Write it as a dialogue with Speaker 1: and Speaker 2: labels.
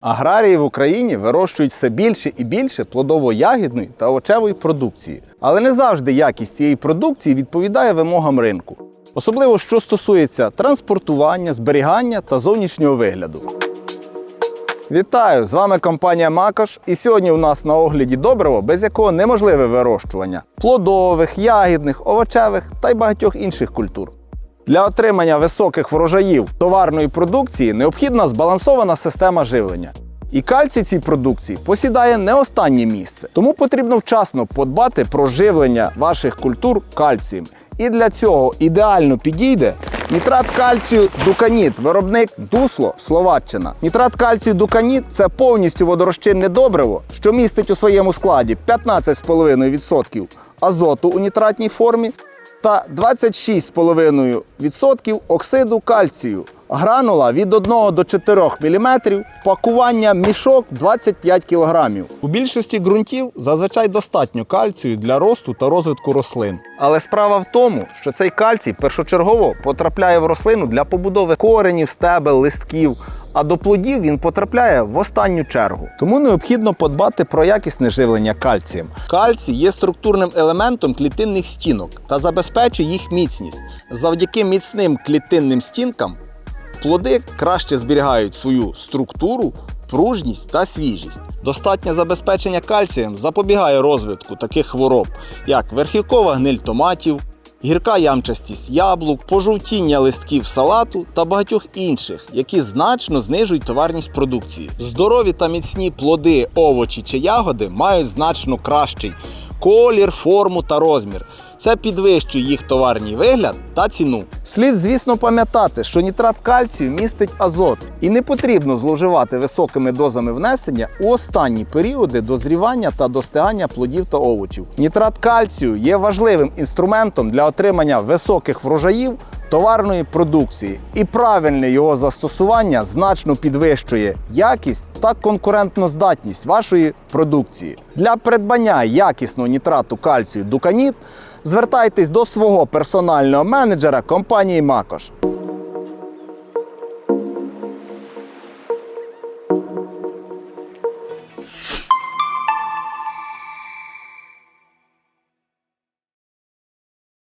Speaker 1: Аграрії в Україні вирощують все більше і більше плодово-ягідної та овочевої продукції. Але не завжди якість цієї продукції відповідає вимогам ринку. Особливо що стосується транспортування, зберігання та зовнішнього вигляду. Вітаю! З вами компанія Макош. І сьогодні у нас на огляді добриво, без якого неможливе вирощування плодових, ягідних, овочевих та й багатьох інших культур. Для отримання високих врожаїв товарної продукції необхідна збалансована система живлення. І кальцій цій продукції посідає не останнє місце. Тому потрібно вчасно подбати про живлення ваших культур кальцієм. І для цього ідеально підійде нітрат кальцію Дуканіт, виробник Дусло, Словаччина. Нітрат кальцію Дуканіт це повністю водорозчинне добриво, що містить у своєму складі 15,5% азоту у нітратній формі та 26,5% оксиду кальцію. Гранула від 1 до 4 мм, пакування мішок 25 кг. У більшості ґрунтів зазвичай достатньо кальцію для росту та розвитку рослин. Але справа в тому, що цей кальцій першочергово потрапляє в рослину для побудови коренів, стебел, листків. А до плодів він потрапляє в останню чергу. Тому необхідно подбати про якісне живлення кальцієм. Кальцій є структурним елементом клітинних стінок та забезпечує їх міцність. Завдяки міцним клітинним стінкам плоди краще зберігають свою структуру, пружність та свіжість. Достатнє забезпечення кальцієм запобігає розвитку таких хвороб, як верхівкова гниль томатів, гірка ямчастість яблук, пожовтіння листків салату та багатьох інших, які значно знижують товарність продукції. Здорові та міцні плоди, овочі чи ягоди мають значно кращий колір, форму та розмір. Це підвищує їх товарний вигляд та ціну. Слід, звісно, пам'ятати, що нітрат кальцію містить азот, і не потрібно зловживати високими дозами внесення у останні періоди дозрівання та достигання плодів та овочів. Нітрат кальцію є важливим інструментом для отримання високих врожаїв товарної продукції, і правильне його застосування значно підвищує якість та конкурентноздатність вашої продукції. Для придбання якісного нітрату кальцію Дуканіт звертайтесь до свого персонального менеджера компанії Макош.